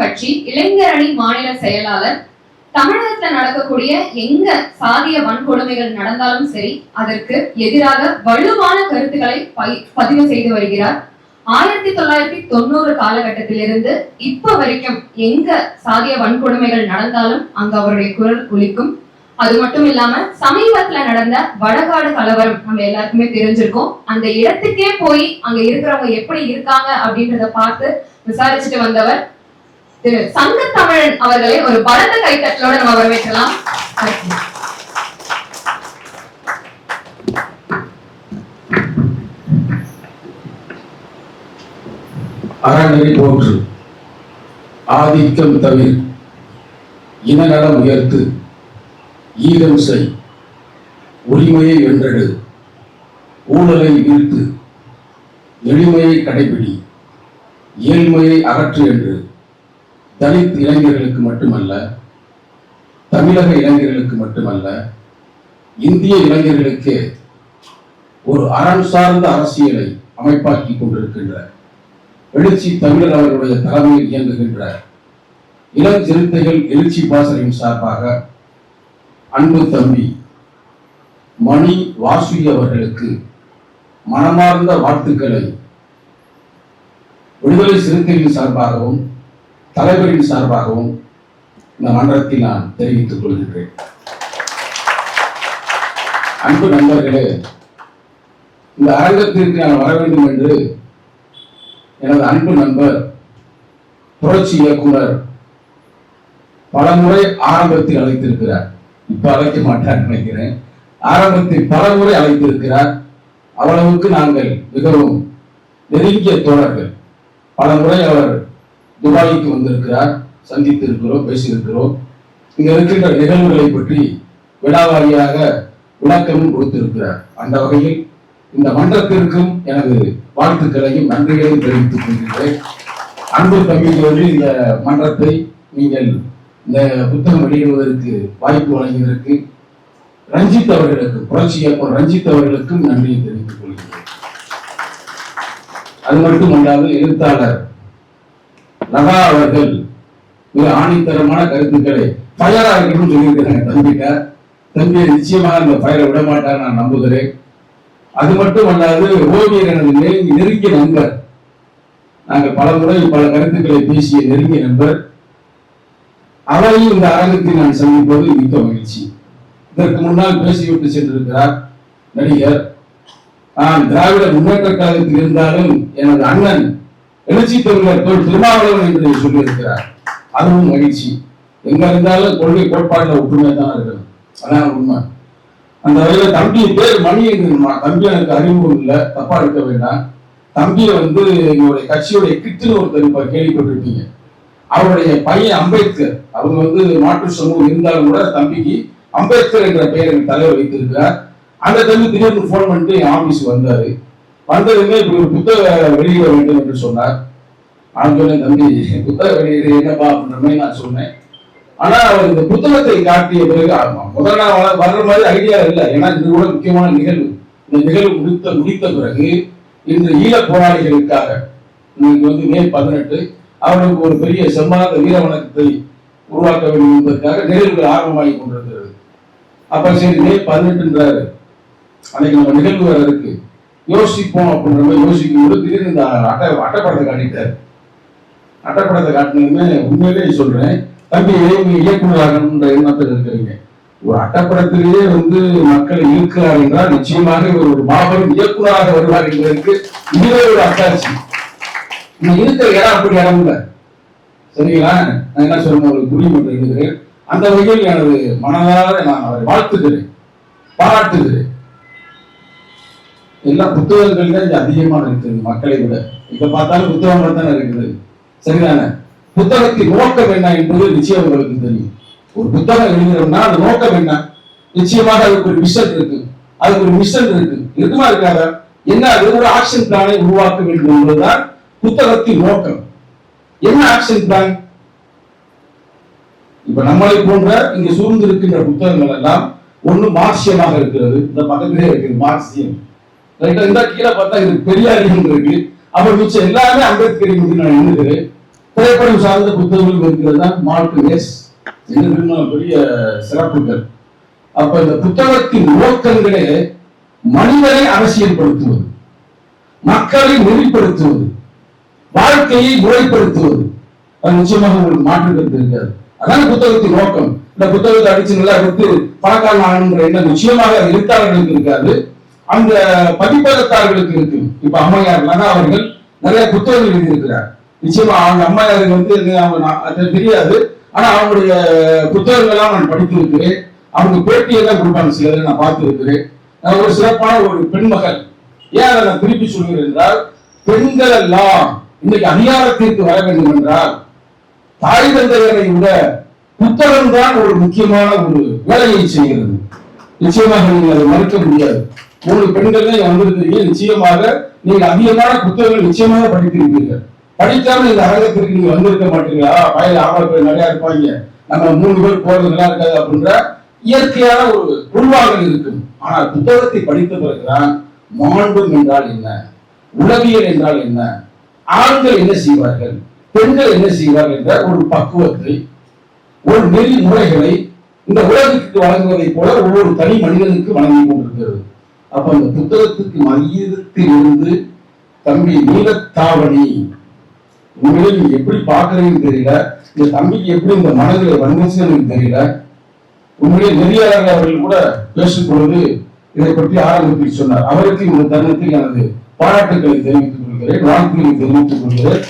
கட்சி இளைஞர் அணி மாநில செயலாளர் தமிழகத்துல நடக்கக்கூடிய எங்க சாதிய வன்கொடுமைகள் நடந்தாலும் சரி அதற்கு எதிராக வலுவான கருத்துக்களை பதிவு செய்து வருகிறார். ஆயிரத்தி தொள்ளாயிரத்தி தொண்ணூறு காலகட்டத்திலிருந்து இப்ப வரைக்கும் எங்க சாதிய வன்கொடுமைகள் நடந்தாலும் அங்க அவருடைய குரல் ஒலிக்கும். அது மட்டும் இல்லாம சமீபத்துல நடந்த வடகாடு கலவரம் நம்ம எல்லாருக்குமே தெரிஞ்சிருக்கோம். அந்த இடத்துக்கே போய் அங்க இருக்கிறவங்க எப்படி இருக்காங்க அப்படின்றத பார்த்து விசாரிச்சுட்டு வந்தவர் திரு சங்க தமிழன் அவர்களை ஒரு பலத்த கைத்தட்டலோட நம்ம வரவேற்கலாம். அறநெறி போன்று ஆதிக்கம் தவிர இனநலம் உயர்த்து ஈரம் செய் உரிமையை வென்றெடு ஊழலை வீழ்த்து எளிமையை கடைபிடி ஏழ்மையை அகற்று என்று தலித் இளைஞர்களுக்கு மட்டுமல்ல தமிழக இளைஞர்களுக்கு மட்டுமல்ல இந்திய இளைஞர்களுக்கு ஒரு அறம் சார்ந்த அரசியலை அமைப்பாக்கி கொண்டிருக்கின்ற எழுச்சி தமிழர் அவர்களுடைய தலைமையில் இயங்குகின்ற இளம் சிறுத்தைகள் எழுச்சி பாசறையின் சார்பாக அன்பு தம்பி மணி வாசுகி அவர்களுக்கு மனமார்ந்த வாழ்த்துக்களை விடுதலை சிறுத்தைகளின் சார்பாகவும் தலைவரின் சார்பாகவும் இந்த மன்றத்தில் நான் தெரிவித்துக் கொள்கின்றேன். அன்பு நண்பர்களே இந்த அரங்கத்திற்கு நான் வர வேண்டும் என்று எனது அன்பு நண்பர் புரட்சி இயக்குனர் பலமுறை ஆரம்பத்தில் அழைத்திருக்கிறார். இப்ப அழைக்க மாட்டார் நினைக்கிறேன். ஆரம்பத்தில் பலமுறை அழைத்திருக்கிறார். அவ்வளவுக்கு நாங்கள் மிகவும் நெருங்கிய தோழர்கள். பலமுறை அவர் துபாய்க்கு வந்திருக்கிறார் சந்தித்திருக்கிறோம் பேசியிருக்கிறோம். இங்க இருக்கின்ற நிகழ்வுகளை பற்றி விடாவாரியாக விளக்கமும் கொடுத்திருக்கிறார். அந்த வகையில் இந்த மன்றத்திற்கும் எனது வாழ்த்துக்களையும் நன்றிகளையும் தெரிவித்துக் கொள்கிறேன் அன்பு தம்பிகளோடு இந்த மன்றத்தை நீங்கள் இந்த புத்தகம் வெளியிடுவதற்கு வாய்ப்பு வழங்கியதற்கு ரஞ்சித் அவர்களுக்கு புரட்சி இயக்குனர் ரஞ்சித் அவர்களுக்கும் நன்றியை தெரிவித்துக் கொள்கிறேன் அது மட்டுமல்லாது எழுத்தாளர் லதா அவர்கள் மிக ஆணித்தரமான கருத்துக்களை பயராக இருக்கணும்னு சொல்லியிருக்கிறாங்க. தம்பிட்ட. தம்பியை நிச்சயமாக அந்த பயிரை விட மாட்டார் நான் நம்புகிறேன். அது மட்டும் அல்லாது ஓவியர் எனது நெருங்கி நெருங்கிய நண்பர். நாங்கள் பல முறை பல கருத்துக்களை பேசிய நெருங்கிய நண்பர். அவரையும் இந்த அரங்கத்தில் நான் சந்திப்பது மிக்க மகிழ்ச்சி. இதற்கு முன்னால் பேசிவிட்டு சென்றிருக்கிறார் நடிகர். நான் திராவிட முன்னேற்ற கழகத்தில் இருந்தாலும் எனது அண்ணன் எழுச்சி தமிழர் தோல் திருமாவளவன் என்று சொல்லியிருக்கிறார். அதுவும் மகிழ்ச்சி. எங்க இருந்தாலும் கொள்கை கோட்பாடுல ஒற்றுமை தான் இருக்கணும். அதான் உண்மை. அந்த வகையில தம்பி பேர் மணி என்று தம்பி எனக்கு அறிமுகம் இல்லை. தப்பா எடுக்க வேண்டாம். தம்பியை வந்து எங்களுடைய கட்சியுடைய கிட்டுன்னு ஒருத்தர் இப்ப கேள்விப்பட்டிருப்பீங்க. அவருடைய பையன் அம்பேத்கர். அவங்க வந்து மாற்று சமூகம் இருந்தாலும் கூட தம்பிக்கு அம்பேத்கர் என்ற பெயர் எனக்கு தலைவர் வைத்திருக்கிறார். அந்த தம்பி திடீர்னு ஃபோன் பண்ணிட்டு என் ஆபீஸ் வந்தாரு. வந்ததுமே இப்படி ஒரு புத்தக வெளியிட வேண்டும் என்று சொன்னார். நான் சொன்னேன் தம்பி புத்தக வெளியீடு என்னப்பா? அப்படின்ற நான் சொன்னேன். ஆனா அவர் இந்த புத்தகத்தை காட்டிய பிறகு ஆமா, முதல் நாள் வர்ற மாதிரி ஐடியா இல்லை. ஏன்னா இது கூட முக்கியமான நிகழ்வு. இந்த நிகழ்வு முடித்த முடித்த பிறகு இன்று ஈழ போராளிகளுக்காக இன்னைக்கு வந்து மே பதினெட்டு அவர்களுக்கு ஒரு பெரிய செம்மாத வீரவணக்கத்தை உருவாக்க வேண்டும் என்பதற்காக நிகழ்வுகள் ஆர்வமாகி கொண்டிருக்கிறது. அப்ப சரி மே பதினெட்டுன்றாரு. அன்னைக்கு நம்ம நிகழ்வு வேற இருக்கு. யோசிப்போம் அப்படின்ற மாதிரி யோசிக்கும் போது திடீர்னு இந்த அட்டை அட்டைப்படத்தை காட்டிட்டார். அட்டைப்படத்தை காட்டினதுமே உண்மையிலேயே சொல்றேன். தம்பி நீங்க இயக்குநராகணுன்ற எண்ணத்தில் இருக்கிறீங்க. ஒரு அட்டப்படத்திலேயே வந்து மக்களை இருக்கிறார் என்றால் நிச்சயமாக இவர் ஒரு மாபெரும் இயக்குநராக வருவார் என்பதற்கு இதுவே ஒரு அத்தாட்சி. நீ இருக்கிற இடம் அப்படி இடம் இல்லை சரிங்களா? நான் என்ன சொல்லணும் உங்களுக்கு புரியும் என்று எண்ணுகிறேன் அந்த வகையில் எனது மனதார நான் அவரை வாழ்த்துகிறேன். பாராட்டுகிறேன். எல்லா புத்தகங்கள் தான் இது அதிகமாக இருக்குது மக்களை விட. இப்ப பார்த்தாலும் புத்தகங்கள் தானே இருக்குது. சரிதானே? புத்தகத்தின் நோக்கம் என்ன என்பது நிச்சயம் உங்களுக்கு தெரியும். ஒரு புத்தகம் எழுதுறோம்னா அந்த நோக்கம் என்ன? நிச்சயமாக அதுக்கு ஒரு மிஷன் இருக்கு. அதுக்கு ஒரு மிஷன் இருக்கு. இருக்குமா இருக்காத? என்ன அது? ஒரு ஆக்ஷன் பிளானை உருவாக்க வேண்டும் என்பதுதான் புத்தகத்தின் நோக்கம். என்ன ஆக்ஷன் பிளான் இப்ப நம்மளை போன்ற இங்க சூழ்ந்து இருக்கின்ற புத்தகங்கள் எல்லாம் ஒண்ணு மார்க்சியமாக இருக்கிறது. இந்த பக்கத்திலே இருக்குது மார்க்சியம். ரைட்டா இந்த கீழே பார்த்தா இது பெரியாரியம் இருக்கு. அப்புறம் மிச்சம் எல்லாமே அம்பேத்கர் என்று நான் எண்ணுகிறேன் திரைப்படம் சார்ந்த புத்தகங்களும் இருக்கிறது தான் மார்க்கு எஸ் இன்னும் பெரிய சிறப்புகள். அப்ப இந்த புத்தகத்தின் நோக்கங்களே மனிதனை அரசியல்படுத்துவது மக்களை நெறிப்படுத்துவது வாழ்க்கையை முறைப்படுத்துவது. அது நிச்சயமாக உங்களுக்கு மாற்று கருத்து இருக்காது அதான் புத்தகத்தின் நோக்கம். இந்த புத்தகத்தை அடிச்சு நல்லா எடுத்து பணக்காரன் ஆகணுங்கிற எண்ணம் நிச்சயமாக எழுத்தாளர்களுக்கு இருக்காது. அந்த பதிப்பகத்தார்களுக்கு இருக்கு. இப்ப அம்மையார் லதா அவர்கள் நிறைய புத்தகங்கள் எழுதியிருக்கிறார். நிச்சயமா அவங்க அம்மையாருக்கு வந்து அவங்க அது தெரியாது. ஆனா அவங்களுடைய புத்தகங்கள்லாம் நான் படித்திருக்கிறேன். அவங்க பேட்டியெல்லாம் கொடுப்பாங்க சிலரை நான் பார்த்திருக்கிறேன். நான் ஒரு சிறப்பான ஒரு பெண்மகள். ஏன் அதை நான் திருப்பி சொல்கிறேன் என்றால் பெண்கள் எல்லாம் இன்னைக்கு அதிகாரத்திற்கு வர வேண்டும் என்றால் தாய் தந்தையரை விட புத்தகம் தான் ஒரு முக்கியமான ஒரு வேலையை செய்கிறது. நிச்சயமாக நீங்கள் அதை மறுக்க முடியாது. மூணு பெண்கள் தான் வந்திருக்கிறீங்க. நிச்சயமாக நீங்க அதிகமான புத்தகங்கள் நிச்சயமாக படித்திருப்பீர்கள். படிக்காம இந்த அரங்கத்திற்கு நீங்க வந்திருக்க மாட்டீங்களா? பயில ஆம்பளை பேர் நிறைய இருப்பாங்க. நம்ம மூணு பேர் போறது நல்லா இருக்காது அப்படின்ற இயற்கையான ஒரு உள்வாங்கல் இருக்கும். ஆனால் புத்தகத்தை படித்த பிறகுதான் மாண்பும் என்றால் என்ன? உளவியல் என்றால் என்ன? ஆண்கள் என்ன செய்வார்கள்? பெண்கள் என்ன செய்வார்கள் என்ற ஒரு பக்குவத்தை ஒரு நெறிமுறைகளை இந்த உலகத்துக்கு வழங்குவதைப் போல ஒவ்வொரு தனி மனிதனுக்கு வழங்கி கொண்டிருக்கிறது. அப்ப அந்த புத்தகத்துக்கு மையத்தில் இருந்து தம்பி நீலத்தாவணி உண்மையிலே நீங்க எப்படி பாக்குறீங்கன்னு தெரியல. இந்த தம்பிக்கு எப்படி இந்த மனதில் வந்துச்சுன்னு எனக்கு தெரியல. உண்மையிலே நெறியாளர்கள் அவர்கள் கூட பேசும்பொழுது இதை பற்றி ஆரம்பித்து சொன்னார். அவருக்கு இந்த தருணத்தில் எனது பாராட்டுக்களை தெரிவித்துக் கொள்கிறேன் வாழ்த்துக்களை தெரிவித்துக் கொள்கிறேன்.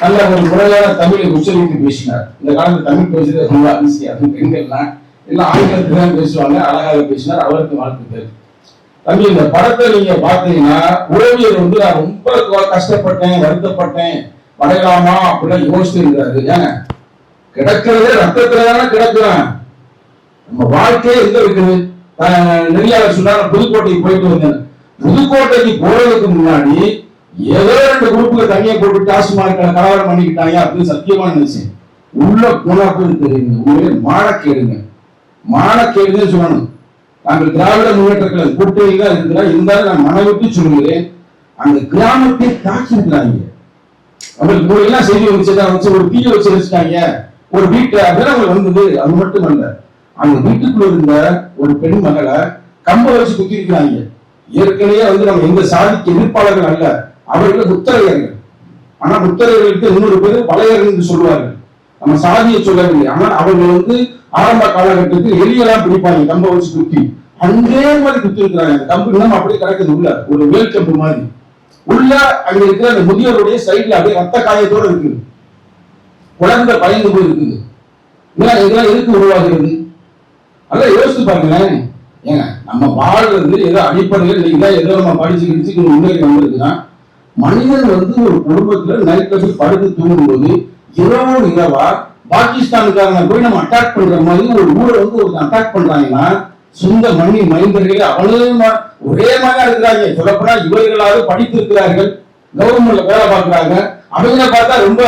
நல்ல ஒரு முறையான தமிழை உச்சரித்து பேசினார். இந்த காலத்துல தமிழ் பேசுறது ரொம்ப அதிசயம். அது பெண்கள்லாம் எல்லாம் ஆங்கிலத்துல தான் பேசுவாங்க அழகாக பேசினார். அவருக்கு வாழ்த்துக்கள். தம்பி இந்த படத்தை நீங்க பாத்தீங்கன்னா ஓவியர் வந்து நான் ரொம்ப கஷ்டப்பட்டேன் வருத்தப்பட்டேன். படையலாமா அப்படிலாம் யோசிச்சு இருக்கிறாரு ஏங்க கிடக்கிறதே ரத்தத்துல தானே கிடக்குறேன். நம்ம வாழ்க்கையே எங்க இருக்குது? ஆஹ் நெறியாளர் சொன்னாங்க புதுக்கோட்டைக்கு போயிட்டு வந்தேன். புதுக்கோட்டைக்கு போறதுக்கு முன்னாடி ஏதோ ரெண்டு குரூப்புக்கு தனியா போட்டு டாஸ்மார்க்ல கலவரம் பண்ணிக்கிட்டாங்க அப்படின்னு சத்தியமா நினைச்சேன். உள்ள போனா போய் தெரியுங்க. உண்மையிலே மானக்கேடுங்க. மானக்கேடுன்னு சொல்லணும். நாங்கள் திராவிட முன்னேற்ற கழக கூட்டணியில் தான் இருக்கிறோம் இருந்தாலும் நான் மனவிட்டு சொல்லுகிறேன் அந்த கிராமத்தை தாக்கியிருக்கிறாங்க அவங்களுக்கு மூணு எல்லாம் செய்தி வச்சு வச்சு ஒரு தீய வச்சு வச்சுட்டாங்க. ஒரு வீட்டை அதெல்லாம் அவங்களுக்கு வந்தது அது மட்டும் அல்ல. அந்த வீட்டுக்குள்ள இருந்த ஒரு பெண் மகளை கம்ப வச்சு குத்திருக்கிறாங்க. ஏற்கனவே வந்து நம்ம எந்த சாதிக்கு எதிர்ப்பாளர்கள் அல்ல அவர்கள் முத்தரையர்கள். ஆனா முத்தரையர்களுக்கு இன்னொரு பேர் பழையர்கள் என்று சொல்லுவார்கள். நம்ம சாதியை சொல்லவில்லை. ஆனால் அவர்கள் வந்து ஆரம்ப காலகட்டத்தில் எலியெல்லாம் பிடிப்பாங்க கம்ப வச்சு குத்தி. அங்கே மாதிரி குத்தி இருக்கிறாங்க கம்பு இன்னும் அப்படியே கிடக்குது உள்ள. ஒரு வேல் கம்பு மாதிரி. உள்ள அங்க இருக்கிற அந்த முதியோருடைய சைடுல அப்படியே ரத்த காயத்தோட இருக்குது. குழந்தை பயந்து போய் இருக்குது இதெல்லாம் எதுக்கு உருவாகிறது? அதான் யோசிச்சு பாருங்களேன். ஏங்க நம்ம வாழ்றது ஏதோ அடிப்படையில் நீங்க ஏதோ நம்ம படிச்சு கிடிச்சு முன்னேறி வந்திருக்குன்னா மனிதன் வந்து ஒரு குடும்பத்துல நைட்ல படுத்து தூங்கும்போது இரவோடு இரவா பாகிஸ்தானுக்காரங்க போய் நம்ம அட்டாக் பண்ற மாதிரி ஒரு ஊரை வந்து ஒரு அட்டாக் பண்றாங்கன்னா சொந்த மண்ணி மைந்தர்கள் அவ்வளவு ஒரே மாதிரி இருக்கிறாங்க. சொல்லப்போனா இவர்களாவது படித்திருக்கிறார்கள். கவர்மெண்ட்ல வேலை பார்க்கிறாங்க. அவங்க பார்த்தா ரொம்ப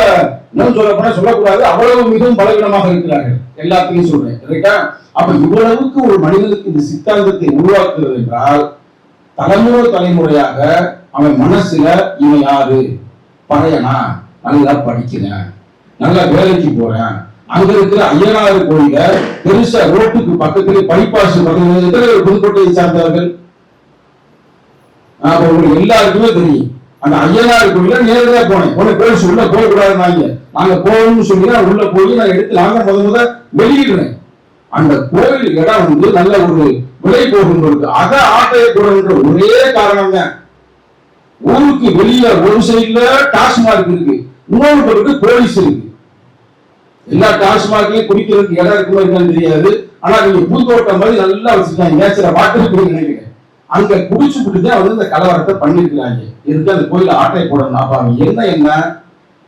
இன்னும் சொல்ல போனா சொல்லக்கூடாது. அவ்வளவு மிகவும் பலவீனமாக இருக்கிறார்கள். எல்லாத்தையும் சொல்றேன். ரைட்டா அப்ப இவ்வளவுக்கு ஒரு மனிதனுக்கு இந்த சித்தாந்தத்தை உருவாக்குறது என்றால் தலைமுறை தலைமுறையாக அவன் மனசுல இவன் யாரு? பழையனா நல்லா படிக்கிறேன். நல்லா வேலைக்கு போறேன். அங்க இருக்கிற ஐயனாறு கோயில பெருசா ரோட்டுக்கு பக்கத்திலே பைபாஸ் பக்கத்துல எத்தனை பேர் புதுக்கோட்டையை சார்ந்தவர்கள்? அப்ப உங்களுக்கு எல்லாருக்குமே தெரியும். அந்த ஐயனாறு கோயில நேரடியா போனேன். உடனே போலீஸ் உள்ள போக கூடாதுனாங்க நாங்க போகணும்னு சொல்லி நான் உள்ள போய் நான் எடுத்து நாங்க முத முத வெளியிடுறேன். அந்த கோயில் இடம் வந்து நல்ல ஒரு விலை போகின்றது அத ஆட்டைய கூடன்ற ஒரே காரணம் தான் ஊருக்கு வெளியே ஒரு சைடுல டாஸ்மார்க் இருக்கு. இன்னொரு பக்கம் போலீஸ் இருக்கு. எல்லா டாஸ்மாக்லயும் குடிக்கிறதுக்கு இடம் இருக்குமோ என்னன்னு தெரியாது. ஆனா நீங்க பூந்தோட்டம் மாதிரி நல்லா வச்சிருக்காங்க. நேச்சரை வாட்டர் நினைக்கிறேன். அங்க குடிச்சு குடிதான் வந்து இந்த கலவரத்தை பண்ணிருக்கிறாங்க. இருந்து அந்த கோயில ஆட்டை போட நாப்பாங்க என்ன என்ன?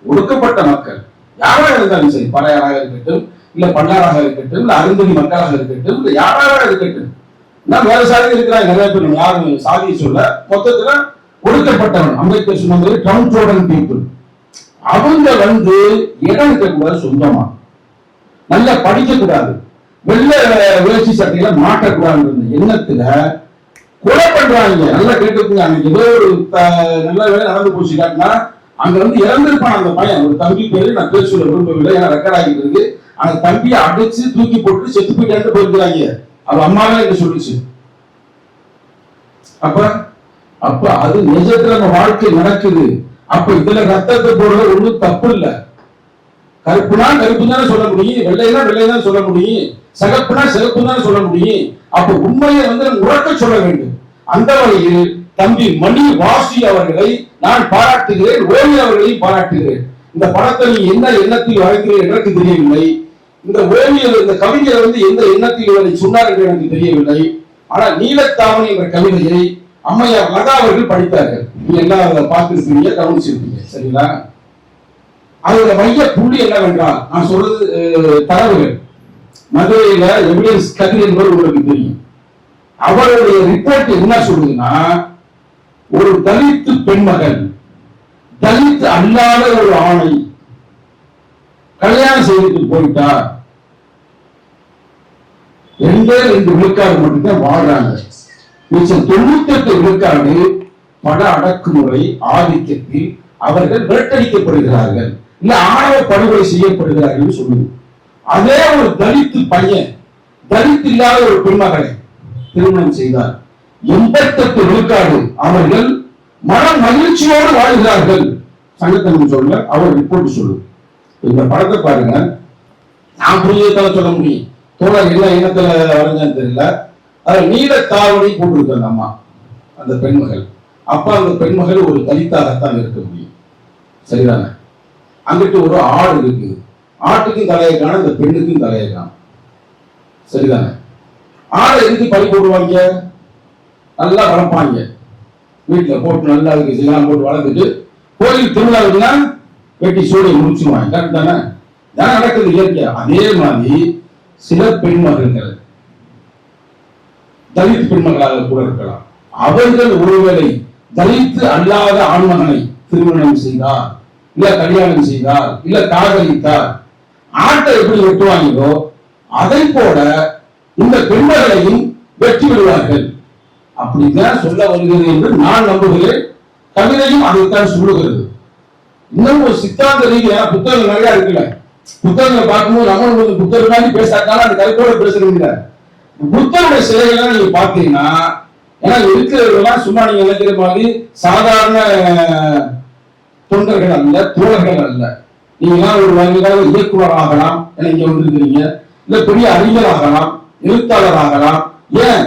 ஒடுக்கப்பட்ட மக்கள். யாரா இருந்தாலும் சரி பழையாராக இருக்கட்டும் இல்ல பண்ணாராக இருக்கட்டும் இல்ல அருந்ததி மக்களாக இருக்கட்டும் இல்ல யாராக இருக்கட்டும். நான் வேற சாதி இருக்கிறாங்க நிறைய பேர். யாரும் சாதியை சொல்ல மொத்தத்துல ஒடுக்கப்பட்டவன். அம்பேத்கர் சொன்ன மாதிரி டவுன் பீப்புள் அவங்க வந்து இடம் இருக்கக்கூடாது சொந்தமா? நல்லா படிக்க கூடாது. வெள்ளை வேஷ்டி சட்டையில மாட்டக்கூடாதுன்ற எண்ணத்துல கொலை பண்றாங்க நல்லா கேட்டுக்குங்க. அன்னைக்கு ஏதோ ஒரு நல்ல வேலை நடந்து போச்சு. காட்டினா அங்க வந்து இறந்திருப்பான் அந்த பையன். ஒரு தம்பி பேரு நான் பேர் சொல்ல விரும்பவில்லை. ஏன்னா ரெக்கார்ட் ஆகிட்டு இருக்கு. அந்த தம்பியை அடிச்சு தூக்கி போட்டு செத்து போயிட்டு போயிருக்கிறாங்க. அவ அம்மாவே என்று சொல்லுச்சு. அப்ப அப்ப அது நிஜத்துல நம்ம வாழ்க்கை நடக்குது. அப்ப இதுல ரத்தத்தை போடுறது ஒண்ணும் தப்பு இல்ல கருப்புனா கருப்பு தானே சொல்ல முடியும் வெள்ளைனா வெள்ளை தான் சொல்ல முடியும் சிகப்புனா சிகப்பு தானே சொல்ல முடியும். அப்ப உண்மையை வந்து உறக்க சொல்ல வேண்டும். அந்த வகையில் தம்பி மணி வாசி அவர்களை நான் பாராட்டுகிறேன் ஓவி அவர்களையும் பாராட்டுகிறேன். இந்த படத்தை நீ என்ன எண்ணத்தில் வரைக்கிறேன் எனக்கு தெரியவில்லை. இந்த ஓவியர் இந்த கவிஞர் வந்து எந்த எண்ணத்தில் இவரை சொன்னார் என்று எனக்கு தெரியவில்லை. ஆனால் நீலத்தாவணி என்ற கவிதையை அம்மையார் லதா அவர்கள் படித்தார்கள். நீ எல்லாம் அதை பார்த்திருப்பீங்க கவனிச்சிருப்பீங்க சரிங்களா? அதோட மைய புள்ளி என்னவென்றால் நான் சொல்றது தரவுகள். மதுரையில எவிடன்ஸ் கதிர் என்பவர் உங்களுக்கு தெரியும். அவருடைய ரிப்போர்ட் என்ன சொல்லுதுன்னா ஒரு தலித்து பெண்மகள் தலித் அல்லாத ஒரு ஆணை கல்யாணம் செய்துட்டு போயிட்டா ரெண்டே ரெண்டு விழுக்காடு மட்டும்தான் வாழ்றாங்க. மிச்சம் தொண்ணூத்தி எட்டு விழுக்காடு பல அடக்குமுறை ஆதிக்கத்தில் அவர்கள் விரட்டடிக்கப்படுகிறார்கள். இல்ல ஆணவ படுகொலை செய்யப்படுகிறார்கள் சொல்லுது. அதே ஒரு தலித்து பையன் தலித் இல்லாத ஒரு பெண்மகளை திருமணம் செய்தார். எண்பத்தெட்டு விழுக்காடு அவர்கள் மன மகிழ்ச்சியோடு வாழ்கிறார்கள். சங்கத்தனம் சொல்ல அவர் ரிப்போர்ட் சொல்லு இந்த படத்தை பாருங்க. நான் புரியத்தான் சொல்ல முடியும். தோழர் என்ன இனத்துல வரைஞ்சான்னு தெரியல. அதை நீல தாவணி போட்டிருக்கு அம்மா. அந்த பெண்மகள். அப்ப அந்த பெண்மகள் ஒரு தலித்தாகத்தான் இருக்க முடியும். சரிதானே? அங்கிட்டு ஒரு ஆடு இருக்கு. ஆட்டுக்கும் தலையை காணும் அந்த பெண்ணுக்கும் தலையை காணும். சரிதானே? ஆடை எதுக்கு பழி போடுவாங்க? நல்லா வளர்ப்பாங்க. வீட்டுல போட்டு நல்லா அதுக்கு சிலாம் போட்டு வளர்த்துட்டு கோயில் திருவிழாவுக்குன்னா வெட்டி சூழலை முடிச்சுவாங்க கரெக்ட் தானே? தான் நடக்குது இயற்கை அதே மாதிரி சில பெண்மகள்கள் தலித் பெண்மகளாக கூட இருக்கலாம். அவர்கள் ஒருவேளை தலித்து அல்லாத ஆண்மகனை திருமணம் செய்தார் இல்ல கல்யாணம் செய்தார் இல்ல காதலித்தார். ஆட்டை எப்படி வெட்டுவாங்களோ அதை போல இந்த பெண்மகளையும் வெற்றி விடுவார்கள் அப்படித்தான் சொல்ல வருகிறது என்று நான் நம்புகிறேன். கவிதையும் அதைத்தான் சொல்லுகிறது. இன்னும் ஒரு சித்தாந்த ரீதியா புத்தகங்கள் நிறைய இருக்குல்ல. புத்தகங்களை பார்க்கும்போது நம்ம வந்து புத்தகம் மாதிரி பேசாட்டாலும் அந்த கருத்தோட பேசுறீங்க புத்தருடைய சிலைகள்லாம் நீங்க பார்த்தீங்கன்னா ஏன்னா இருக்கிறவர்கள்லாம் சும்மா நீங்க நினைக்கிற மாதிரி சாதாரண தொண்டர்கள் அல்ல தோழர்கள் அல்ல. நீங்களாம் ஒரு வகையிலாவது இயக்குனர் ஆகலாம் ஏன்னா இங்க வந்திருக்கிறீங்க. இல்ல பெரிய அறிஞர் ஆகலாம் எழுத்தாளர் ஆகலாம். ஏன்?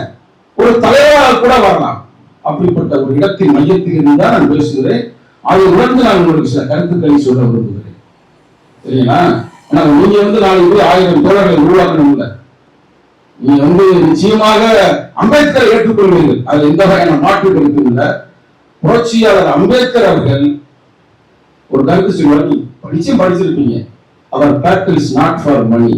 ஒரு தலைவராக கூட வரலாம். அப்படிப்பட்ட ஒரு இடத்தின் மையத்தில் இருந்து தான் நான் பேசுகிறேன். அதை உணர்ந்து நான் உங்களுக்கு சில கருத்துக்களை சொல்ல விரும்புகிறேன். சரிங்களா? நீங்க வந்து நாளைக்கு ஆயிரம் தோழர்களை உருவாக்கணும் இல்லை நீங்க வந்து நிச்சயமாக அம்பேத்கரை ஏற்றுக்கொள்வீர்கள். அது எந்த வகையான மாற்று கருத்து இல்லை. புரட்சியாளர் அம்பேத்கர் அவர்கள் ஒரு கருத்து சொல்லுவார் நீ படிச்சு படிச்சிருப்பீங்க. Our battles not for money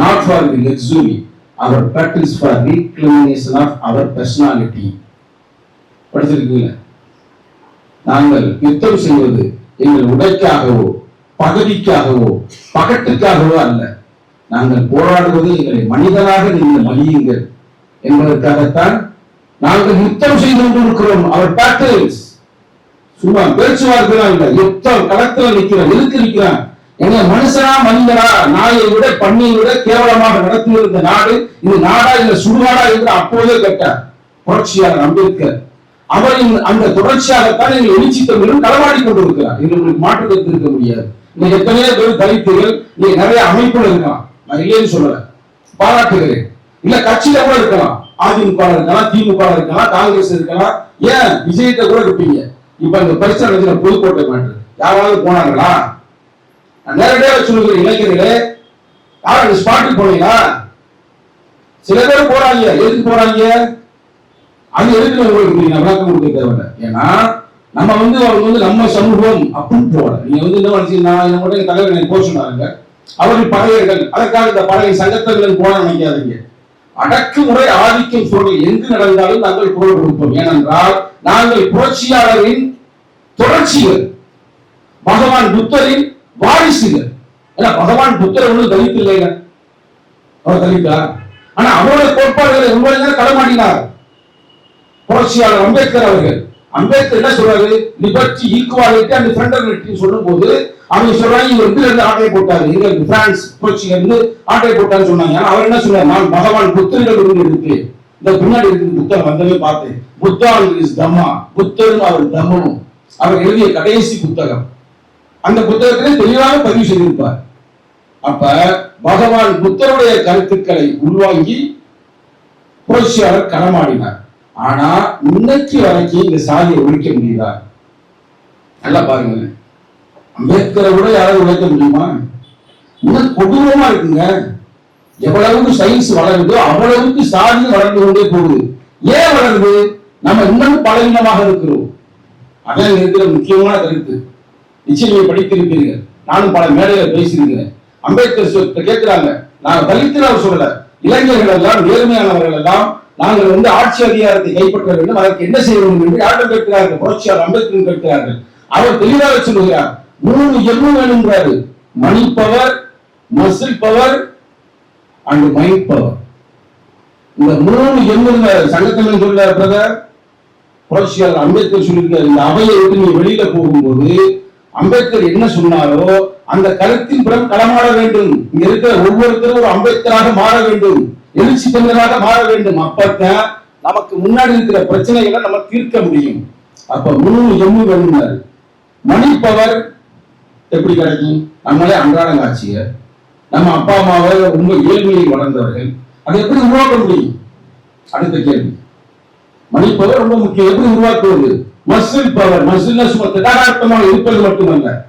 not for the luxury our battles for reclamation of our personality படிச்சிருக்கீங்க நாங்கள் யுத்தம் செய்வது எங்கள் உடைக்காகவோ பதவிக்காகவோ பகட்டுக்காகவோ அல்ல. நாங்கள் போராடுவது எங்களை மனிதனாக நீங்கள் மதியுங்கள் என்பதற்காகத்தான் நாங்கள் யுத்தம் செய்து கொண்டிருக்கிறோம். அவர் பேட்டில்ஸ் சும்மா பேச்சுவார்த்தை இல்லை. யுத்தம் களத்துல நிற்கிறான் எதுக்கு நிற்கிறான்? என்ன மனுஷனா மனிதனா? நாயை விட பண்ணியை விட கேவலமாக நடத்துவது இருந்த நாடு இது நாடா இல்ல சுடுகாடா என்று அப்போதே கேட்டார் புரட்சியாளர் அம்பேத்கர். அவரின் அந்த தொடர்ச்சியாகத்தான் எங்கள் எழுச்சி தமிழும் களமாடி கொண்டிருக்கிறார். இது உங்களுக்கு மாற்று இருக்க முடியாது. இன்னைக்கு எத்தனையோ பேர் தலித்துகள் நீங்க நிறைய அமைப்புல இருக்கலாம். நான் இல்லைன்னு சொல்லல. பாராட்டுகிறேன். இல்ல கட்சியில கூட இருக்கலாம். அதிமுக இருக்கலாம் திமுக இருக்கலாம் காங்கிரஸ் இருக்கலாம். ஏன்? விஜயத்தை கூட இருப்பீங்க. இப்ப இந்த பரிசு நடத்தின புதுக்கோட்டை மாற்று. யாராவது போனாங்களா நான் நேரடியாக சொல்லுகிற இளைஞர்களே. யாரும் இந்த ஸ்பாட்டுக்கு போனீங்களா? சில பேர் போறாங்க. எதுக்கு போறாங்க? அது எதுக்கு உங்களுக்கு புரியல விளக்கம் கொடுக்க தேவையில்லை. ஏன்னா நம்ம வந்து அவங்க வந்து நம்ம சமூகம் அப்படின்னு போகல. நீங்க வந்து என்ன நினைச்சீங்கன்னா என்ன மட்டும் தலைவர் எனக்கு போக சொன்னாங்க அவர்கள் பழையர்கள் அதற்காக இந்த பழைய சங்கத்தர்கள் போன நினைக்காதீங்க அடக்குமுறை ஆதிக்கம் சூழல் எங்கு நடந்தாலும் நாங்கள் குரல் கொடுப்போம். ஏனென்றால் நாங்கள் புரட்சியாளரின் தொடர்ச்சிகள் பகவான் புத்தரின் வாரிசுகள். ஏன்னா பகவான் புத்தர் ஒன்றும் தலித்து இல்லைங்க அவர் தலித்தார் ஆனா அவருடைய கோட்பாடுகளை உருவாக்கினார் களமாடினார். புரட்சியாளர் அம்பேத்கர் அவர்கள். அம்பேத்கர் என்ன சொல்றாரு லிபர்ட்டி ஈக்குவாலிட்டி அண்ட் ஃப்ரெண்டர்னிட்டி சொல்லும் போது அவங்க சொல்றாங்க இவர் வந்து இருந்து ஆட்டை போட்டாரு இங்க பிரான்ஸ் புரட்சிகள் இருந்து ஆட்டை போட்டான்னு சொன்னாங்க. ஆனா அவர் என்ன சொன்னார்? நான் பகவான் புத்தர்கள் இருக்கு. இந்த பின்னாடி இருக்கு புத்தகம் வந்தவே பார்த்தேன். புத்தா இஸ் தம்மா. புத்தரும் அவர் தம்மனும் அவர் எழுதிய கடைசி புத்தகம். அந்த புத்தகத்திலே தெளிவாக பதிவு செய்திருப்பார். அப்ப பகவான் புத்தருடைய கருத்துக்களை உள்வாங்கி புரட்சியாளர் களமாடினார். ஆனா இன்னைக்கு வரைக்கும் இந்த சாதியை ஒழிக்க முடியுதா நல்லா பாருங்க அம்பேத்கரை விட யாராவது உழைக்க முடியுமா? இன்னும் கொடூரமா இருக்குங்க. எவ்வளவுக்கு சயின்ஸ் வளருதோ அவ்வளவுக்கு சாதி வளர்ந்து கொண்டே போகுது. ஏன் வளருது? நம்ம இன்னும் பலவீனமாக இருக்கிறோம். அதான் இருக்கிற முக்கியமான கருத்து. நிச்சயம் படித்திருப்பீர்கள். நானும் பல மேடையில் பேசியிருக்கிறேன். அம்பேத்கர் கேட்கிறாங்க நாங்கள் தலித்தில் அவர் சொல்லல. இளைஞர்கள் எல்லாம் நேர்மையானவர்கள் எல்லாம் நாங்கள் வந்து ஆட்சி அதிகாரத்தை கைப்பற்ற வேண்டும். அதற்கு என்ன செய்ய வேண்டும் என்று யாரிடம் கேட்கிறார்கள்? புரட்சியாளர் அம்பேத்கர் கேட்கிறார்கள். அவர் தெளிவாக சொல்லுகிறார். மூணு ஜென்மம் வேணுங்கிறாரு money power muscle power and mind power இந்த மூணு ஜென்மம் சங்கத்தில் சொல்ல பிரதர் புரட்சியாளர் அம்பேத்கர் சொல்லியிருக்காரு இந்த அவையை விட்டு நீ வெளியில போகும்போது அம்பேத்கர் என்ன சொன்னாரோ அந்த கருத்தின் புறம் களமாட வேண்டும். இங்க இருக்கிற ஒவ்வொருத்தரும் ஒரு அம்பேத்கராக மாற வேண்டும். எழுச்சி தமிழராக மாற வேண்டும். அப்பத்தான் நமக்கு முன்னாடி இருக்கிற பிரச்சனைகளை நம்ம தீர்க்க முடியும். அப்ப மூணு எம்மு வேணும்னாரு மணி பவர் எப்படி கிடைக்கும் நம்மளே அன்றாடம் ஆட்சியர் நம்ம அப்பா அம்மாவை ரொம்ப ஏழ்மையில் வளர்ந்தவர்கள். அதை எப்படி உருவாக்க முடியும்? அடுத்த கேள்வி. மணி ரொம்ப முக்கியம். எப்படி உருவாக்குவது? மசில் பவர் மசில்னா சும்மா திடாகார்த்தமாக இருப்பது மட்டுமல்ல.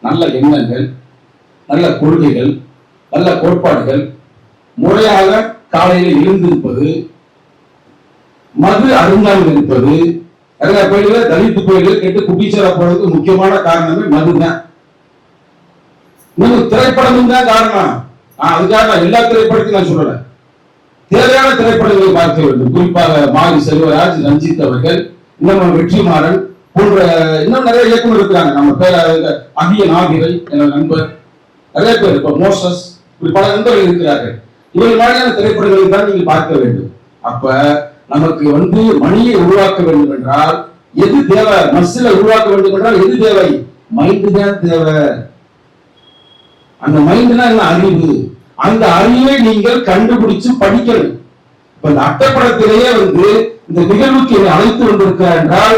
நல்ல எண்ணங்கள் நல்ல கொள்கைகள் நல்ல கோட்பாடுகள் முறையாக காலையில் எழுந்திருப்பது மது அருந்தாமல் இருப்பது நிறைய கோயில்கள் தலித்து கோயில்கள் கெட்டு குட்டிச்சரா போறதுக்கு முக்கியமான காரணமே மதுதான். திரைப்படமும் தான் காரணம். அதுக்காக நான் எல்லா திரைப்படத்தையும் நான் சொல்லல. தேவையான திரைப்படங்களை பார்க்க வேண்டும். குறிப்பாக மாரி செல்வராஜ் ரஞ்சித் அவர்கள் இன்னும் வெற்றிமாறன் போன்ற இன்னும் நிறைய இயக்குநர் இருக்கிறாங்க நம்ம பேர அகிய நாகிரை என நண்பர் நிறைய பேர் இப்ப மோசஸ் இப்படி பல நண்பர்கள் இருக்கிறார்கள். இவர்கள் மாதிரியான திரைப்படங்களை தான் நீங்கள் பார்க்க வேண்டும். அப்ப நமக்கு வந்து மணியை உருவாக்க வேண்டும் என்றால் எது தேவை? மசில உருவாக்க வேண்டும் என்றால் எது தேவை? மைண்டு தான் தேவை. அந்த மைண்ட்னா என்ன அறிவு அந்த அறிவை நீங்கள் கண்டுபிடிச்சு படிக்கணும். இப்ப இந்த அட்டைப்படத்திலேயே வந்து இந்த நிகழ்வுக்கு என்னை அழைத்து வந்திருக்கிறார் என்றால்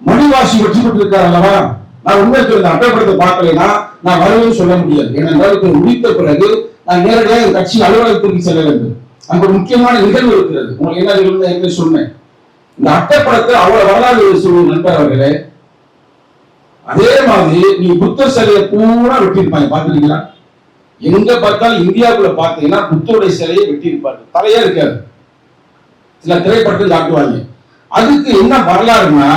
மணிவாசி வெற்றி பெற்றிருக்கார் அல்லவா? நான் உண்மைக்கு இந்த அட்டைப்படத்தை பார்க்கலைன்னா நான் வரவேன்னு சொல்ல முடியாது. ஏனென்றால் முடித்த பிறகு நான் நேரடியாக இந்த கட்சி அலுவலகத்திற்கு செல்ல வேண்டும். அங்க முக்கியமான நிகழ்வு இருக்கிறது. உங்களுக்கு என்ன நிகழ்வு என்று சொன்னேன். இந்த அட்டைப்படத்தை அவ்வளவு வரலாறு சொல்லுங்க நண்பர் அவர்களே அதே மாதிரி நீ புத்தர் சிலையை பூரா வெட்டியிருப்பாங்க. பார்த்துருக்கீங்களா? எங்க பார்த்தாலும் இந்தியாவுக்குள்ள பார்த்தீங்கன்னா புத்தருடைய சிலையை வெட்டியிருப்பாரு தலையே இருக்காது. சில திரைப்படத்தில் காட்டுவாங்க. அதுக்கு என்ன வரலாறுனா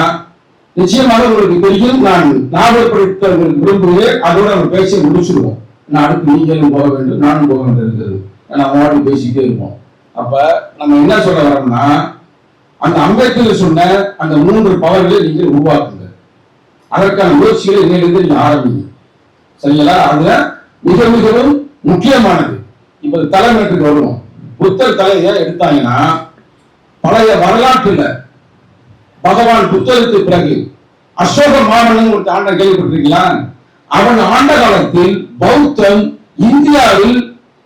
நிச்சயமாக உங்களுக்கு தெரியும் நான் ஞாபகப்படுத்த விரும்புகிறேன். அதோட நம்ம பேசி முடிச்சிருவோம். நான் அடுத்து நீங்களும் போக வேண்டும் நானும் போக வேண்டியது இருக்குது ஏன்னா அவன் பேசிக்கிட்டே இருப்போம். அப்ப நம்ம என்ன சொல்ல வரோம்னா அந்த அம்பேத்கர் சொன்ன அந்த மூன்று பவர்களை நீங்கள் உருவாக்குங்க. அதற்கான முயற்சிகளை இன்னையிலிருந்து நீங்க ஆரம்பிங்க. சரிங்களா? அதுல மிக மிகவும் முக்கியமானது. இப்ப தலைமைக்கு வருவோம். புத்தர் தலையை எடுத்தாங்கன்னா பழைய வரலாற்றுல பகவான் புத்தருக்கு பிறகு அசோக மாமன்னன் ஒரு ஆண்ட கேள்விப்பட்டிருக்கீங்களா? அவன் ஆண்ட காலத்தில் பௌத்தம் இந்தியாவில்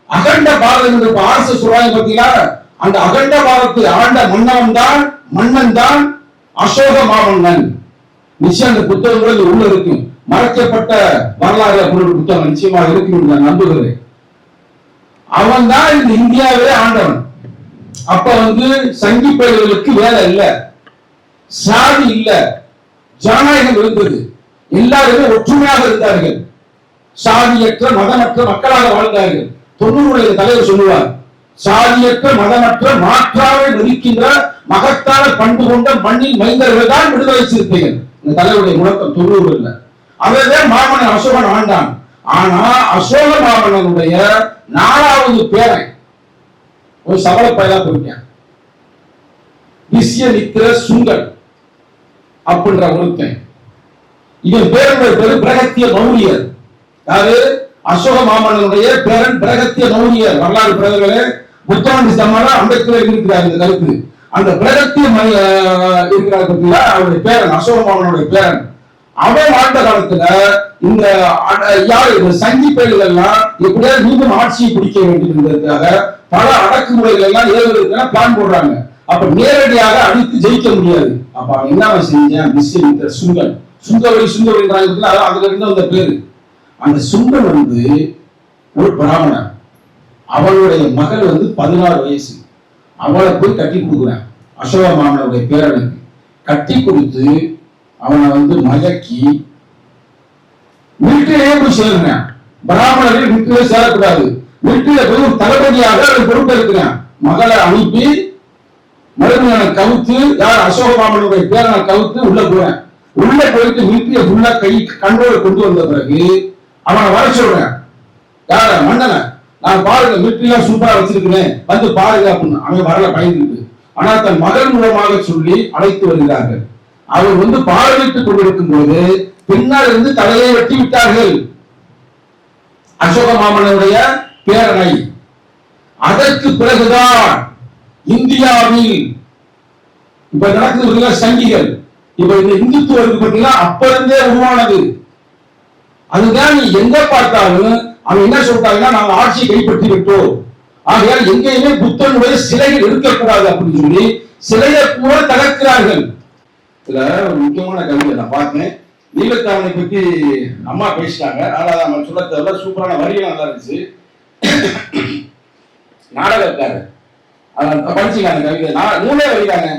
அகண்ட பாரதம் என்று இப்ப சொல்றாங்க பார்த்தீங்களா அந்த அகண்ட பாரத்தை ஆண்ட மன்னவன் தான் மன்னன் தான் அசோக மாமன்னன். நிச்சயம் அந்த புத்தகங்கள் இங்க உள்ள இருக்கும் மறைக்கப்பட்ட வரலாறு அப்படின்ற புத்தகம் நிச்சயமாக இருக்கும் என்று நான் நம்புகிறேன். அவன் தான் இந்த இந்தியாவிலே ஆண்டவன். அப்ப வந்து சங்கி வேலை இல்ல. சாதி இல்ல. ஜனநாயகம் இருந்தது. எல்லாருமே ஒற்றுமையாக இருந்தார்கள். சாதியற்ற மதமற்ற மக்களாக வாழ்ந்தார்கள். தொண்ணூறு தலைவர் சொல்லுவார் சாதியற்ற மதமற்ற மாற்றாக இருக்கின்ற மகத்தான பண்பு கொண்ட மண்ணின் மைந்தர்கள் தான் விடுதலை சிறுத்தைகள். இந்த தலைவருடைய முழக்கம் தொண்ணூறு இல்லை. அவர்தான் மாமன்னன் அசோகன் ஆண்டான். ஆனா அசோக மாமன்னனுடைய நாலாவது பேரன் ஒரு சபல பயலா போயிட்டேன். விஸ்யமித்திர சுங்கன் அப்படின்ற ஒருத்தன். இவன் பேருடைய பேரு பிரகத்திய மௌரியர். யாரு? அசோக மாமன்னனுடைய பேரன் பிரகத்திய மௌரியர். வரலாறு பிரதர்களே புத்தாண்டு சம்மானா அம்பேத்கர் இருக்கிறார் இந்த கருத்து. அந்த பிரகத்திய இருக்கிறார் பார்த்தீங்களா? அவருடைய பேரன் அசோகமாவனுடைய பேரன். அவன் வாழ்ந்த காலத்துல இந்த அட- யாரு இந்த சங்கி பெயர்கள் எல்லாம் எப்படியாவது மீண்டும் ஆட்சியை பிடிக்க வேண்டும் பல அடக்குமுறைகள் எல்லாம் ஏறுவதற்கான பிளான் போடுறாங்க. அப்ப நேரடியாக அடித்து ஜெயிக்க முடியாது. அப்ப அவன் என்ன செஞ்சான்? இந்த சுங்கன் சுங்கவழி சுங்கவழின்றாங்க அதுல இருந்து வந்த பேரு. அந்த சுங்கன் வந்து ஒரு பிராமணன். அவளுடைய மகள் வந்து பதினாறு வயசு. அவளை போய் கட்டி கொடுக்குறேன். அசோக மாமனுடைய பேரனுக்கு. கட்டி கொடுத்து அவனை வந்து மயக்கி வீட்டிலேயே போய் சேருங்க? பிராமணர்கள் மிலிட்டரியே சேரக்கூடாது. மிலிட்டரியில போய் ஒரு தளபதியாக அவர் இருக்கிறான் மகளை அனுப்பி மறுமையான கவுத்து யார் அசோக மாமனுடைய பேரனை கவுத்து உள்ள போறேன். உள்ள போயிட்டு வீட்டில ஃபுல்லா கை கண்ட்ரோல கொண்டு வந்த பிறகு அவனை வர சொல்றேன். யார? மன்னனை. நான் பாருங்க மிலிட்டரியா சூப்பரா வச்சிருக்கிறேன். வந்து பாருங்க அப்படின்னு அவன் வரல பயந்துருக்கு ஆனா தன் மகன் மூலமாக சொல்லி அழைத்து வருகிறார்கள். அவர் வந்து பார்வையிட்டுக் கொண்டிருக்கும் போது பின்னால் இருந்து தலையை வெட்டி விட்டார்கள். அசோக மாமனுடைய பேரனை. அதற்கு பிறகுதான் இந்தியாவில் இப்ப நடக்குது சங்கிகள். இப்ப இந்த இந்துத்துவம் இருக்கு பாத்தீங்கன்னா அப்ப இருந்தே உருவானது. அதுதான் நீ எங்க பார்த்தாலும் அவங்க என்ன சொல்றாங்கன்னா நாங்க ஆட்சியை கைப்பற்றி விட்டோம் ஆகையால் எங்கேயுமே புத்தனுடைய சிலைகள் இருக்கக்கூடாது அப்படின்னு சொல்லி சிலையை கூட தகர்க்கிறார்கள் இதுல ஒரு முக்கியமான கவிதை நான் பார்த்தேன். நீலத்தாவனை பத்தி அம்மா பேசிட்டாங்க. ஆனா அவன் நம்ம சொல்ல தேவையில்ல. சூப்பரான வரிகள் நல்லா இருந்துச்சு. நாடகக்காரர். அதை படிச்சுங்க அந்த கவிதை. நான் நூலே வரிதாங்க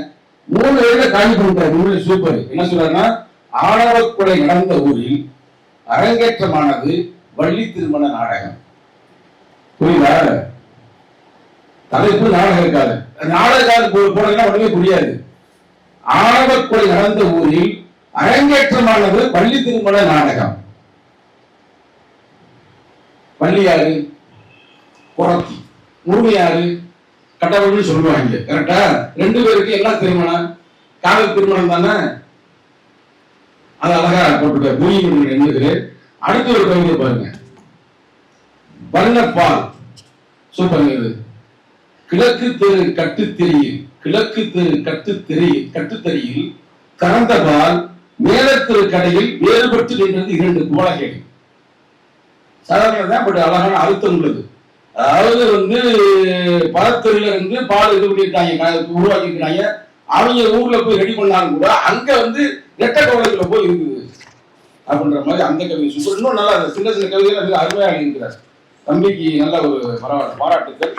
மூணு வரியில காலி பண்ற மூணு சூப்பர். என்ன சொல்றாருன்னா ஆணவ கொலை நடந்த ஊரில் அரங்கேற்றமானது வள்ளி திருமண நாடகம். புரியுதா? தலைப்பு நாடகம் இருக்காது நாடகம் போனீங்கன்னா உடனே புரியாது. ஆணவ நடந்த ஊரில் அரங்கேற்றமானது பள்ளி திருமண நாடகம். பள்ளியாறு குரத்தி. முழுமையாறு கட்டவர்கள் சொல்லுவாங்க. கரெக்டா ரெண்டு பேருக்கு என்ன திருமணம்? காதல் திருமணம் தானே? அது அழகா போட்டுக்க பூமி ரெண்டு அடுத்த ஒரு கவிதை பாருங்க. வண்ணப்பால் சூப்பருங்க இது. கிழக்கு தெரு கட்டுத்தெரியில் கிழக்கு தெரு கட்டுத்தெரியில் கட்டுத்தறியில் கறந்த பால் மேலத்திரு கடையில் வேறுபட்டு நின்றது இரண்டு கோலகேடி சாதாரண தான் பட் அழகான அழுத்தம் உள்ளது. அதாவது வந்து பழத்தொழில இருந்து பால் இது பண்ணிருக்காங்க உருவாக்கிருக்காங்க அவங்க ஊர்ல போய் ரெடி பண்ணாலும் கூட அங்க வந்து நெட்ட கோலத்துல போய் இருக்குது. அப்படின்ற மாதிரி அந்த கவிதை சூப்பர் இன்னும் நல்லா சின்ன சின்ன கவிதைகள் மிக அருமையாக எழுதியிருக்கிறார். தம்பிக்கு நல்ல ஒரு பரவா- பாராட்டுக்கள்.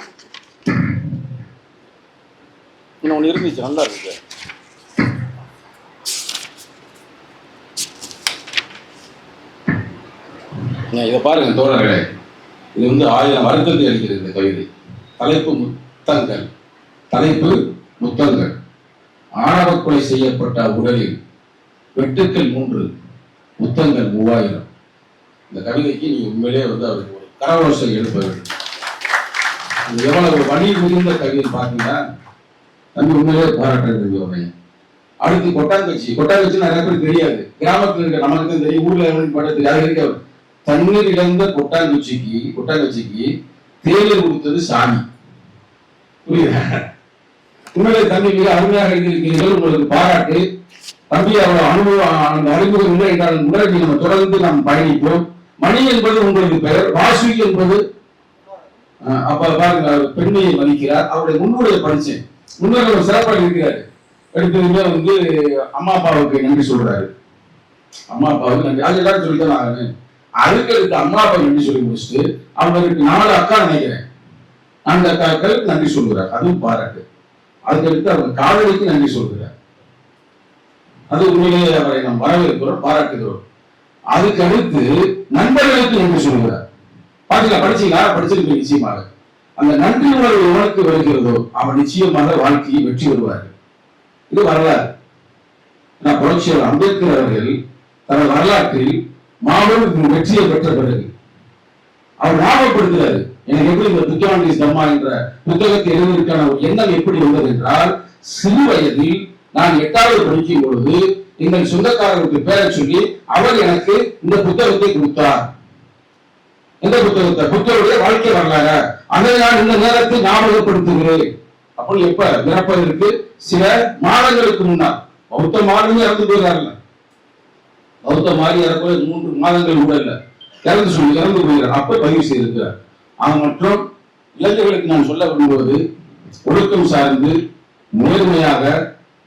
இன்னும் ஒன்று இருந்துச்சு நல்லா இருக்கு. இதை பாருங்க தோழர்களே. இது வந்து ஆயிரம் வருத்தத்தை அளிக்கிறது இந்த கவிதை. தலைப்பு முத்தங்கள். தலைப்பு முத்தங்கள். ஆணவ கொலை செய்யப்பட்ட உடலில் வெட்டுக்கள் மூன்று. முத்தங்கள் மூவாயிரம். இந்த கவிதைக்கு நீ உண்மையிலே வந்து அவருக்கு ஒரு கரகோஷம் எழுப்ப வேண்டும். எவ்வளவு வழி முடிந்த கவிதை பார்த்தீங்கன்னா தம்பி உண்மையிலே பாராட்டுறது தம்பி அடுத்து கொட்டாங்கச்சி. கொட்டாங்கச்சி நிறைய பேருக்கு தெரியாது. கிராமத்தில் இருக்க நமக்கு தான் தெரியும். ஊர்ல எவனுக்கு தெரியாது இருக்க தண்ணீர் இழந்த கொட்டாங்குச்சிக்கு கொட்டாங்கச்சிக்கு தேநீர் கொடுத்தது சாமி. புரியுதா? உண்மையிலே தண்ணி மிக அருமையாக எழுதியிருக்கிறீர்கள். உங்களுக்கு பாராட்டு. தம்பி அவர் அனுபவம் அந்த அறிமுகம் இல்லை என்றால் முன்னாடி நம்ம தொடர்ந்து நாம் பயணிப்போம். மணி என்பது உங்களுக்கு பெயர் வாசுகி என்பது அப்ப பாருங்க அவர் பெண்மையை மதிக்கிறார். அவருடைய முன்னுடைய படிச்சேன் முன்னோர் ஒரு சிறப்பாக இருக்கிறாரு. எடுத்ததுமே வந்து அம்மா அப்பாவுக்கு நன்றி சொல்றாரு. அம்மா அப்பாவுக்கு நன்றி. அது எல்லாரும் சொல்லிதான் ஆகணும். அதுக்கு அம்மா அப்பா நன்றி சொல்லி முடிச்சுட்டு அவங்களுக்கு நாலு அக்கா நினைக்கிறேன். அந்த அக்காக்களுக்கு நன்றி சொல்கிறார் அதுவும் பாராட்டு. அதுக்கடுத்து அவங்க காதலிக்கு நன்றி சொல்கிறார் அது உண்மையிலே அவரை நாம் வரவேற்கிறோம் பாராட்டுகிறோம். அதுக்கு அடுத்து நண்பர்களுக்கு நன்றி சொல்கிறார். பாத்தீங்களா? படிச்சீங்களா படிச்சிருக்கீங்க நிச்சயமாக? அந்த நன்றி உணர்வு எவனுக்கு வருகிறதோ அவன் நிச்சயமாக வாழ்க்கையை வெற்றி வருவார் இது வரலாறு. நான் புரட்சியாளர் அம்பேத்கர் அவர்கள் தனது வரலாற்றில் மாபெரும் வெற்றியை பெற்ற பிறகு அவர் ஞாபகப்படுத்துகிறாரு. எனக்கு எப்படி இந்த புத்தகாண்டி தம்மா என்ற புத்தகத்தை எழுதியிருக்கான ஒரு எண்ணம் எப்படி வந்தது என்றால் சிறு வயதில் நான் எட்டாவது படிக்கும் பொழுது எங்கள் சொந்தக்காரருக்கு பேரை சொல்லி அவர் எனக்கு இந்த புத்தகத்தை கொடுத்தார். எந்த புத்தகத்தை புத்தருடைய வாழ்க்கை வரலாறு. அதை நான் இந்த நேரத்தில் ஞாபகப்படுத்துகிறேன். அப்படி எப்ப? இறப்பதற்கு சில மாதங்களுக்கு முன்னால். பௌத்த மாதமே இறந்து போகிறார்கள் பௌத்த மாறி இறப்பது மூன்று மாதங்கள் கூட இல்ல. இறந்து சொல்லி இறந்து போகிறார் அப்ப பதிவு செய்திருக்கிறார். ஆக மற்றும் இளைஞர்களுக்கு நான் சொல்ல விரும்புவது ஒழுக்கம் சார்ந்து நேர்மையாக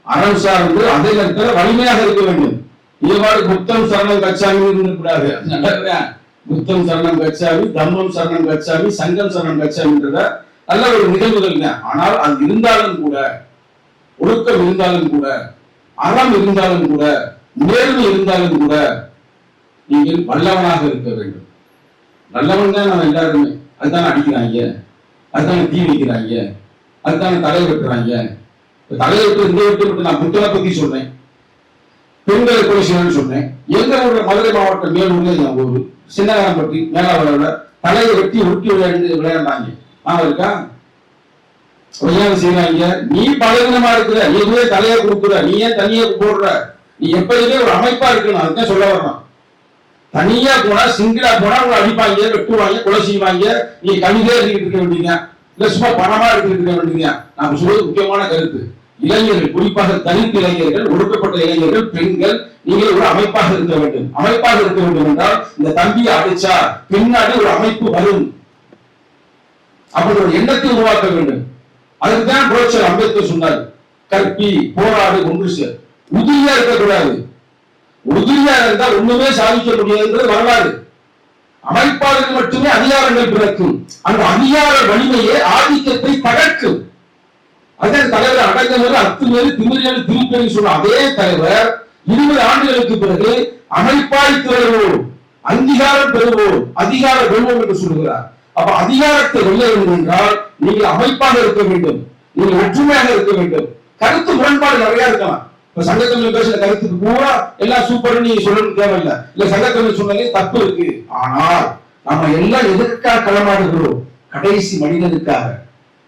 அறம் சார்ந்து அதே நேரத்தில் வலிமையாக இருக்க வேண்டும். இவ்வாறு புத்தம் சரணம் கச்சாமி இருக்கக்கூடாது புத்தம் சரணம் கச்சாமி தம்மம் சரணம் கச்சாமி சங்கம் சரணம் கச்சாமின்றத நல்ல ஒரு நிகழ்வுகள் தான். ஆனால் அது இருந்தாலும் கூட ஒழுக்கம் இருந்தாலும் கூட அறம் இருந்தாலும் கூட நேர்வு இருந்தாலும் கூட நீங்கள் வல்லவனாக இருக்க வேண்டும். நல்லவன் தான் நம்ம எல்லாருமே. அதுதான் அடிக்கிறாங்க. அதுதான் தீ வைக்கிறாங்க அதுதான் தலை வெட்டுறாங்க. தலைவருக்கு தலையை இந்த இடத்துல நான் புத்தனை பத்தி சொன்னேன். பெண்களை கொலை செய்யணும்னு சொன்னேன். எங்க ஊர்ல? மதுரை மாவட்டம் மேலூர்ல என் ஊர். சின்னகரம்பட்டி மேலாவளவுல தலையை வெட்டி உருட்டி விளையாண்டு விளையாண்டாங்க. நான் இருக்கா? கல்யாணம் செய்யறாங்க. நீ பலவீனமா இருக்கிற. எதுவே தலையை கொடுக்குற நீ ஏன் தனியா போடுற? நீ எப்பயுமே ஒரு அமைப்பா இருக்கணும். அதுதான் சொல்ல வரணும். தனியா போனா சிங்கிளா போனா உங்களை அடிப்பாங்க வெட்டுவாங்க கொலை செய்வாங்க. நீ கவிதையா இருக்கிட்டு இருக்க வேண்டியங்க இல்ல சும்மா பணமா இருக்கிட்டு இருக்க வேண்டியங்க நாம சொல்றது முக்கியமான கருத்து. இளைஞர்கள் குறிப்பாக தனித்து இளைஞர்கள் ஒடுக்கப்பட்ட இளைஞர்கள் பெண்கள் நீங்கள் ஒரு அமைப்பாக இருக்க வேண்டும். அமைப்பாக இருக்க வேண்டும் என்றால் இந்த தம்பியை அடிச்சா பின்னாடி ஒரு அமைப்பு வரும். அப்படி ஒரு எண்ணத்தை உருவாக்க வேண்டும். அதுக்குதான் புரட்சியர் அம்பேத்கர் சொன்னார் கற்பி போராடு ஒன்று சேர். உதிரியா இருக்கக்கூடாது. உதிரியா இருந்தா ஒண்ணுமே சாதிக்க முடியாதுன்றது வரலாறு. அமைப்பாளர்கள் மட்டுமே அதிகாரங்கள் பிறக்கும். அந்த அதிகார வலிமையே ஆதிக்கத்தை தகர்க்கும். அதே தலைவர் அடங்கவர் அத்துமீறி திமிரியல் திருப்பி சொன்ன அதே தலைவர் இருபது ஆண்டுகளுக்கு பிறகு அமைப்பாய் திரள்வோம் அங்கீகாரம் பெறுவோம் அதிகாரம் பெறுவோம் என்று சொல்கிறார் அப்ப அதிகாரத்தை வெல்ல வேண்டும் என்றால் நீங்கள் அமைப்பாக இருக்க வேண்டும். நீங்கள் ஒற்றுமையாக இருக்க வேண்டும். கருத்து முரண்பாடு நிறைய இருக்கலாம். இப்ப சங்கத்தமிழ் பேசுற கருத்துக்கு பூரா எல்லாம் சூப்பர் நீ சொல்லணும் தேவையில்லை. இல்ல சங்கத்தமிழ் சொன்னதே தப்பு இருக்கு. ஆனால் நம்ம எல்லாம் எதற்காக களமாடுகிறோம்? கடைசி மனிதனுக்காக.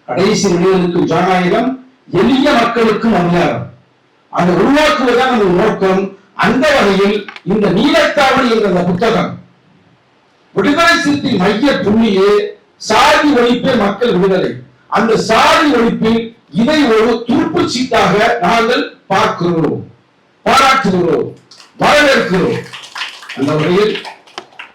கடைசி மனிதனுக்கும் ஜனநாயகம் எளிய மக்களுக்கும் அதிகாரம் அதை உருவாக்குவதுதான் நமது நோக்கம். அந்த வகையில் இந்த நீலத்தாவணி என்ற அந்த புத்தகம். விடுதலை சிறுத்தை மைய புள்ளியே சாதி ஒழிப்பே மக்கள் விடுதலை. அந்த சாதி ஒழிப்பில் இதை ஒரு துருப்பு சீட்டாக நாங்கள் பார்க்கிறோம். பாராட்டுகிறோம். வரவேற்கிறோம். அந்த வகையில்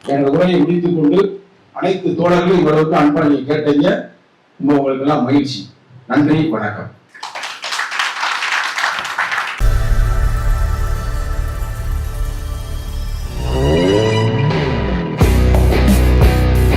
எனது உரையை முடித்துக் கொண்டு அனைத்து தோழர்களும் இவ்வளவுக்கு அன்பா நீங்க கேட்டீங்க உங்களுக்கெல்லாம் மகிழ்ச்சி. நன்றி வணக்கம்.